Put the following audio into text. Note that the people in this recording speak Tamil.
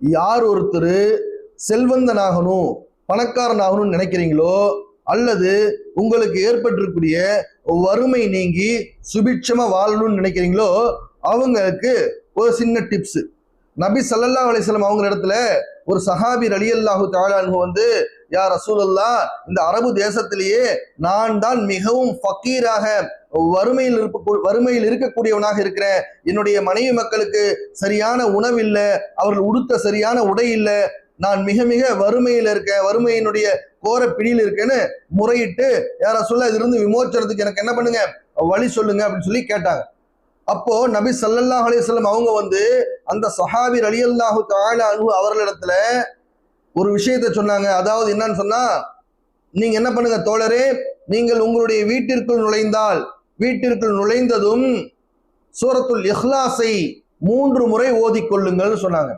யார் ஒருத்தர் செல்வந்தனாகணும் பணக்காரனாகணும்னு நினைக்கிறீங்களோ அல்லது உங்களுக்கு ஏற்பட்டிருக்கூடிய வறுமை நீங்கி சுபிட்சமா வாழணும்னு நினைக்கிறீங்களோ அவங்களுக்கு ஒரு சின்ன டிப்ஸ் நபி சல்லல்லா அலிஸ்லாம் அவங்க இடத்துல ஒரு சஹாபி ரலியல்லாஹு தாலானு வந்து யார் ரசூல் அல்லா இந்த அரபு தேசத்திலேயே நான் தான் மிகவும் ஃபக்கீராக வறுமையில் இருப்ப வறுமையில் இருக்கக்கூடியவனாக இருக்கிறேன் என்னுடைய மனைவி மக்களுக்கு சரியான உணவு இல்லை அவர்கள் உடுத்த சரியான உடை இல்லை நான் மிக மிக வறுமையில் இருக்கேன் வறுமையினுடைய கோர பிடியில் இருக்கேன்னு முறையிட்டு யார சொல்ல இதிலிருந்து விமோச்சனத்துக்கு எனக்கு என்ன பண்ணுங்க? வழி சொல்லுங்க அப்படின்னு சொல்லி கேட்டாங்க. அப்போ நபி சல்லல்லாஹ் அலைஹி அவங்க வந்து அந்த சஹாபி அலியல்லாஹு தஆலா அன்ஹு அவர்களிடத்துல ஒரு விஷயத்தை சொன்னாங்க. அதாவது என்னன்னு சொன்னா நீங்க என்ன பண்ணுங்க தோழரே நீங்கள் உங்களுடைய வீட்டிற்குள் நுழைந்தால் வீட்டிற்குள் நுழைந்ததும் சூரத்துல் இஹ்லாஸை மூன்று முறை ஓதிக்கொள்ளுங்கள்னு சொன்னாங்க.